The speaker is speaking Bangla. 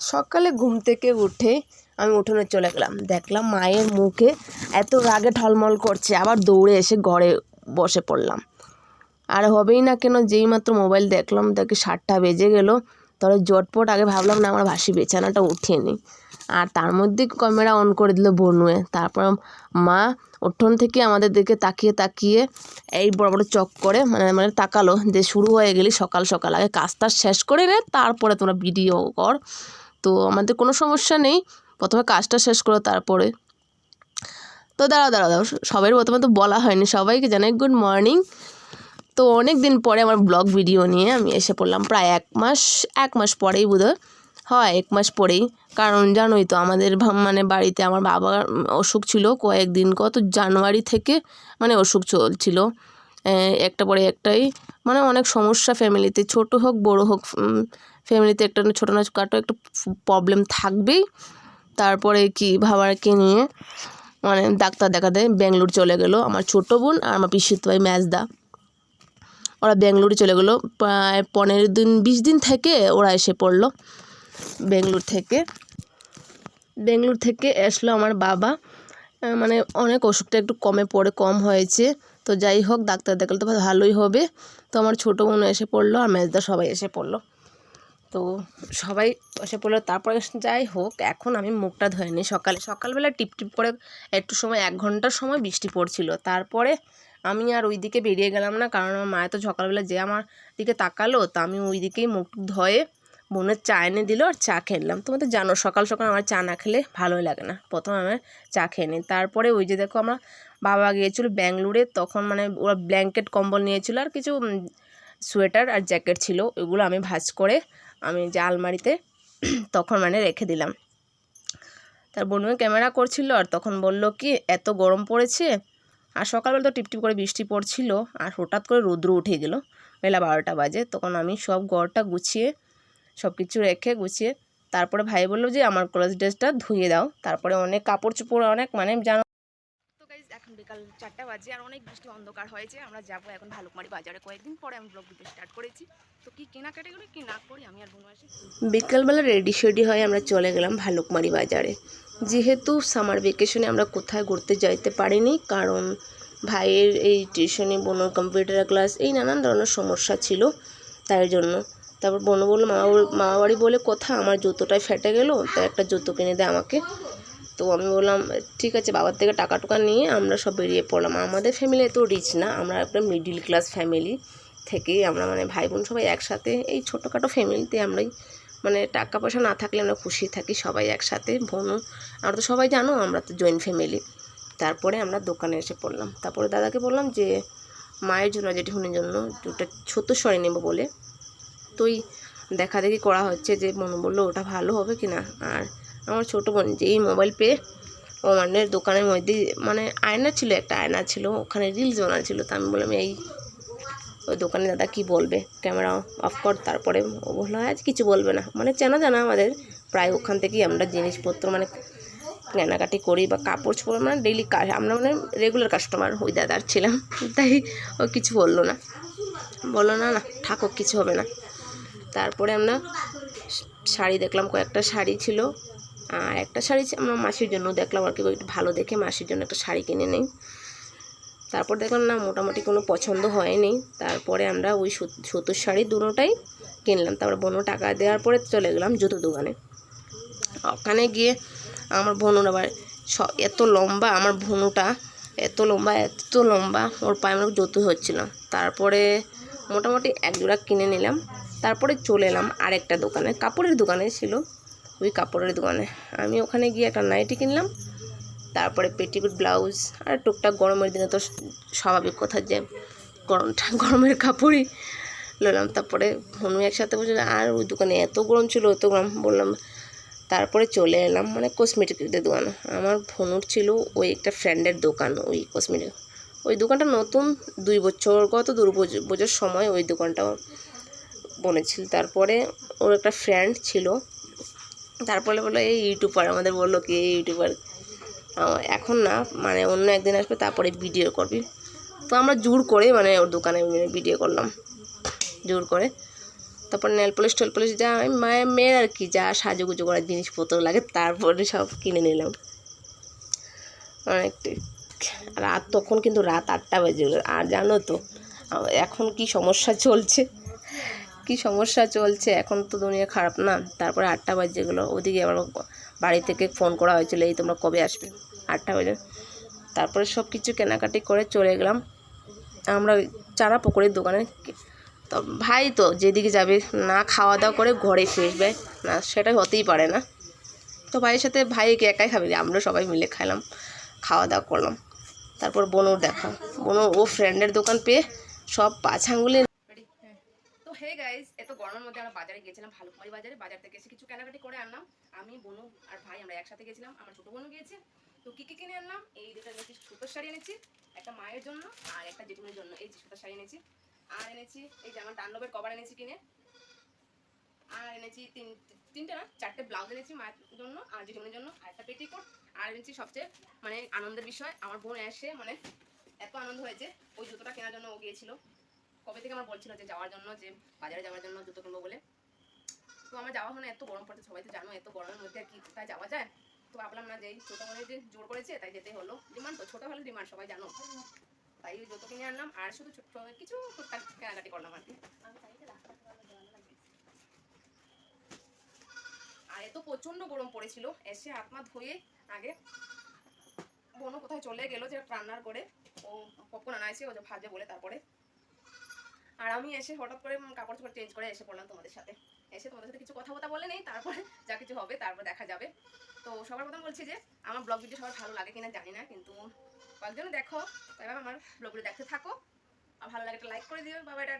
সকালে ঘুম থেকে উঠে আমি উঠোনে চলে গেলাম। দেখলাম মায়ের মুখে এত রাগে ঠলমল করছে, আবার দৌড়ে এসে ঘরে বসে পড়লাম। আর হবেই না কেন, যেই মাত্র মোবাইল দেখলাম, দেখি সাতটা বেজে গেল। তবে জটপট, আগে ভাবলাম, না, আমার ভাসি বিছানাটা উঠিয়ে নিই। আর তার মধ্যে ক্যামেরা অন করে দিল বনুয়ে। তারপর মা উঠোন থেকে আমাদের দিকে তাকিয়ে তাকিয়ে এই বড় বড় চক করে মানে মানে তাকালো যে শুরু হয়ে গেলি সকাল সকাল। আগে কাজটা শেষ করে নে, তারপরে তোমরা ভিডিও কর। তো আমাদের কোনো সমস্যা নেই। প্রথমে কাজটা শেষ করো, তারপরে। তো দাঁড়াও দাঁড়াও দাঁড়াও সবাই প্রথমে তো বলা হয়নি, সবাইকে জানাই গুড মর্নিং তো অনেক দিন পরে আমার ব্লগ ভিডিও নিয়ে আমি এসে পড়লাম, প্রায় এক মাস এক মাস পরেই বোধহয়। হয় এক মাস পরেই, কারণ জানোই তো আমাদের মানে বাড়িতে আমার বাবার অসুখ ছিল কয়েকদিন কত জানুয়ারি থেকে মানে অসুখ চলছিল। একটা পরে একটাই মানে অনেক সমস্যা ফ্যামিলিতে ছোট হোক, বড় হোক ফ্যামিলিতে একটা ছোটো না কাটো একটা প্রবলেম থাকবেই। তারপরে কি, ভাবারকে নিয়ে মানে ডাক্তার দেখাতে ব্যাঙ্গালোর চলে গেলো আমার ছোটো বোন আর আমার পিসিত ভাই ম্যাজদা। ওরা ব্যাঙ্গালোরে চলে গেলো। প্রায় পনেরো দিন, বিশ দিন থেকে ওরা এসে পড়ল বেঙ্গলোর থেকে। বেঙ্গলোর থেকে আসলো আমার বাবা। মানে অনেক অসুখটা একটু কমে পড়ে, কম হয়েছে। তো যাই হোক, ডাক্তার দেখালে তো ভালোই হবে। তো আমার ছোটো বোন এসে পড়ল আর মেজদা সবাই এসে পড়ল। তো সবাই এসে পড়ল। তারপরে যাই হোক, এখন আমি মুখটা ধুয়ে নিই সকালে। সকালবেলা টিপ টিপ করে একটু সময়, এক ঘণ্টার সময় বৃষ্টি পড়ছিল। তারপরে আমি আর ওই দিকে বেরিয়ে গেলাম না, কারণ আমার মায়ের তো সকালবেলা যে আমার দিকে তাকালো, তা আমি ওই দিকেই মুখ ধুয়ে বোনের চা এনে দিল আর চা খেলাম তোমাদের জানো, সকাল সকাল আমার চা না খেলে ভালোই লাগে না। প্রথমে আমার চা খেয়ে নিই। তারপরে ওই যে দেখো আমরা বাবা গিয়েছিল ব্যাঙ্গালোরে, তখন মানে ওরা ব্ল্যাঙ্কেট, কম্বল নিয়েছিল আর কিছু সোয়েটার আর জ্যাকেট ছিল। ওগুলো আমি ভাজ করে আমি যে আলমারিতে তখন মানে রেখে দিলাম। তার বোনও ক্যামেরা করছিল আর তখন বলল কি, এত গরম পড়েছে আর সকালবেলা তো টিপটিপ করে বৃষ্টি পড়ছিল আর হঠাৎ করে রৌদ্র উঠে গেল। বেলা বারোটা বাজে। তখন আমি সব ঘরটা গুছিয়ে সব কিছু রেখে গুছিয়ে তারপরে ভাই বলল যে, আমার কলেজ ড্রেসটা ধুয়ে দাও। তারপরে অনেক কাপড় চোপড় অনেক মানে জানো বিকাল চারটা বাজে আর অনেক বৃষ্টি অন্ধকার হয়েছে। আমরা যাব এখন ভালুকমারি বাজারে। কয়েকদিন পরে আমি ব্লগ দিতে স্টার্ট করেছি। তো কি কেনাকাটি করি কি না করি আমি আর বোন আসি। বিকালবেলা রেডি শেডি হয়ে আমরা চলে গেলাম ভালুকমারি বাজারে। যেহেতু সামার ভেকেশনে আমরা কোথায় ঘুরতে যাইতে পারিনি, কারণ ভাইয়ের এই টিউশনে বোনের কম্পিউটার ক্লাস এই নানান ধরনের সমস্যা ছিল তাই জন্য। তারপর বোনও বলল মামা বল- মামা বাড়ি বলে কথা, আমার জুতোটাই ফেটে গেলো, তাই একটা জুতো কিনে দেয় আমাকে। তো আমি বললাম, ঠিক আছে, বাবার থেকে টাকা টুকা নিয়ে আমরা সব বেরিয়ে পড়লাম। আমাদের ফ্যামিলি এত রিচ না, আমরা একটা মিডিল ক্লাস ফ্যামিলি থেকেই আমরা মানে ভাই বোন সবাই একসাথে, এই ছোটোখাটো ফ্যামিলিতে আমরাই মানে টাকা পয়সা না থাকলে আমরা খুশি থাকি সবাই একসাথে, বোনও, আমরা তো সবাই জানো আমরা তো জয়েন্ট ফ্যামিলি তারপরে আমরা দোকানে এসে পড়লাম। তারপরে দাদাকে বললাম যে, মায়ের জন্য জেঠিমনির জন্য, দুটো ছোট সরি নেব বলে। তোই দেখা দেখি করা হচ্ছে যে মনে বলল, ওটা ভালো হবে কি না আর আমার ছোটো বোন যেই মোবাইল পেয়ে, ও মানে দোকানের মধ্যে মানে আয়না ছিল, একটা আয়না ছিল, ওখানে রিলস বানাচ্ছিল তা আমি বললাম, এই ওই দোকানে দাদা কি বলবে? ক্যামেরা অফ কর, তারপরে ও বলল আজ কিছু বলবে না। মানে চেনা জানা আমাদের, প্রায় ওখান থেকেই আমরা জিনিসপত্র মানে কেনাকাটি করি বা কাপড় চোপড় মানে ডেইলি আমরা মানে রেগুলার কাস্টমার ওই দাদার ছিলাম। তাই ও কিছু বলল না। বলল, না না ঠাকুর কিছু হবে না। তারপরে আমরা শাড়ি দেখলাম, কয়েকটা শাড়ি ছিল। আর একটা শাড়ি আমরা মাসির জন্য দেখলাম আর কি, একটু ভালো দেখে মাসির জন্য একটা শাড়ি কিনে নেই। তারপর দেখলাম না, মোটামুটি কোনো পছন্দ হয়নি। তারপরে আমরা ওই সুতোর শাড়ি দুটোটাই কিনলাম। তারপরে বোনও টাকা দেওয়ার পরে চলে গেলাম জুতো দোকানে। ওখানে গিয়ে আমার বোনুর আবার এত লম্বা, আমার ভনুটা এত লম্বা এত লম্বা, ওর পায়ে আমার জুতো হচ্ছিল। তারপরে মোটামুটি এক জোড়া কিনে নিলাম। তারপরে চলে এলাম আরেকটা দোকানে। কাপড়ের দোকানে ছিল ওই কাপড়ের দোকানে। আমি ওখানে গিয়ে একটা নাইটি কিনলাম, তারপরে পেটিকুট, ব্লাউজ আর টুকটাক গরমের দিনে তো স্বাভাবিক কথা যে গরমটা গরমের কাপড়ই নিলাম তারপরে ভনু একসাথে বসে আর ওই দোকানে এত গরম ছিল, এত গরম। বললাম, তারপরে চলে এলাম মানে কসমেটিকের দোকান। আমার ভনুর ছিল ওই একটা ফ্রেন্ডের দোকান, ওই কসমেটিক ওই দোকানটা নতুন, দুই বছর গত দুর্গোজ বোঝার সময় ওই দোকানটা বনেছিল তারপরে ওর একটা ফ্রেন্ড ছিল। তারপরে বলল, এই ইউটিউবার আমাদের বলল কি, এই ইউটিউবার এখন না মানে অন্য একদিন আসবে, তারপরে ভিডিও করবি। তো আমরা জোর করে মানে ওর দোকানে ভিডিও করলাম। জোর করে। তারপর নেল পলিশ টেল পলিশ যা আমি মায়ের মেয়ের আর কি, যা সাজুগুজু করার জিনিসপত্র লাগে, তারপরে সব কিনে নিলাম। অনেকটা রাত, তখন কিন্তু রাত আটটা বাজে আর জানো তো এখন কি সমস্যা চলছে? কি সমস্যা চলছে? এখন তো দুনিয়া খারাপ না। তারপরে আটটা বাজে গেলো। ওদিকে আবার বাড়ি থেকে ফোন করা হয়েছিল, এই তোমরা কবে আসবে? আটটা বাজে। তারপরে সব কিছু কেনাকাটি করে চলে গেলাম। আমরা চারা পকোড়ির দোকানে। তো ভাই তো যেদিকে যাবে, না খাওয়া দাওয়া করে ঘরে ফিরবে না, সেটা হতেই পারে না। তো ভাইয়ের সাথে ভাইকে একাই খাবে। আমরা সবাই মিলে খাইলাম, খাওয়া দাওয়া করলাম। তারপর বনুর দেখা। বনু, ও ফ্রেন্ডের দোকান পেয়ে সব পাঁচ হে গাইজ এত গরমের মধ্যে আমরা বাজারে গিয়েছিলাম, ভালুকমারি বাজারে। বাজার থেকে এসে কিছু কেনাকাটি করে আনলাম। আমি, বনু আর ভাই আমরা একসাথে গেছিলাম আমার ছোট বোনও গিয়েছে। তো কি কি কিনে আনলাম? এই দুটো এনেছি সুতোর শাড়ি এনেছি, একটা মায়ের জন্য আর একটা জেঠুনের জন্য। এই যে সুতোর শাড়ি এনেছি। আর এনেছি, এই যে আমার ডান্ডবের কভার এনেছি কিনে। আর এনেছি তিন, তিনটে না, চারটে ব্লাউজ এনেছি মায়ের জন্য আর জেঠুনের জন্য, আর একটা পেটিকোট। আর এনেছি সবচেয়ে মানে আনন্দের বিষয়, আমার বোন এসে মানে এত আনন্দ হয়েছে, ওই জুতোটা কেনার জন্য ও গিয়েছিল। কবে থেকে আমার বলছিল যে যাওয়ার জন্য, যে বাজারে যাওয়ার জন্য জুতো কিনবো বলে। তো আমার যাওয়া হয় না, এত গরম পড়ছে, সবাই তো জানো, এত গরমের মধ্যে কি কোথায় যাওয়া যায়। তো ভাবলাম না যে ছোটো মনে যে জোর করেছে, তাই যেতে হলো। ডিমান্ড তো, ছোটো হলে ডিমান্ড, সবাই জানো। তাই ওই জুতো কিনে আনলাম, আর শুধু ছোট কিছু কেনাকাটি করলাম আর কি। আর এত প্রচণ্ড গরম পড়েছিল, এসে হাত ধুয়ে আগে বোনও কোথায় চলে গেলো যে রান্নার করে, ও পপকর্ন আনাইছে, ও যে ভাজে বলে তারপরে। আর আমি এসে হঠাৎ করে কাপড় চোপড় চেঞ্জ করে এসে পড়লাম তোমাদের সাথে। এসে তোমাদের সাথে কিছু কথা বলে নেই, তারপরে যা কিছু হবে তারপর দেখা যাবে। তো সবার প্রথম বলছি যে, আমার ব্লগ ভিডিও সবার ভালো লাগে কিনা জানি না, কিন্তু কয়েকজন দেখো তাই আমার ব্লগগুলো দেখতে থাকো। আর ভালো লাগে একটা লাইক করে দিও। বাবা এটা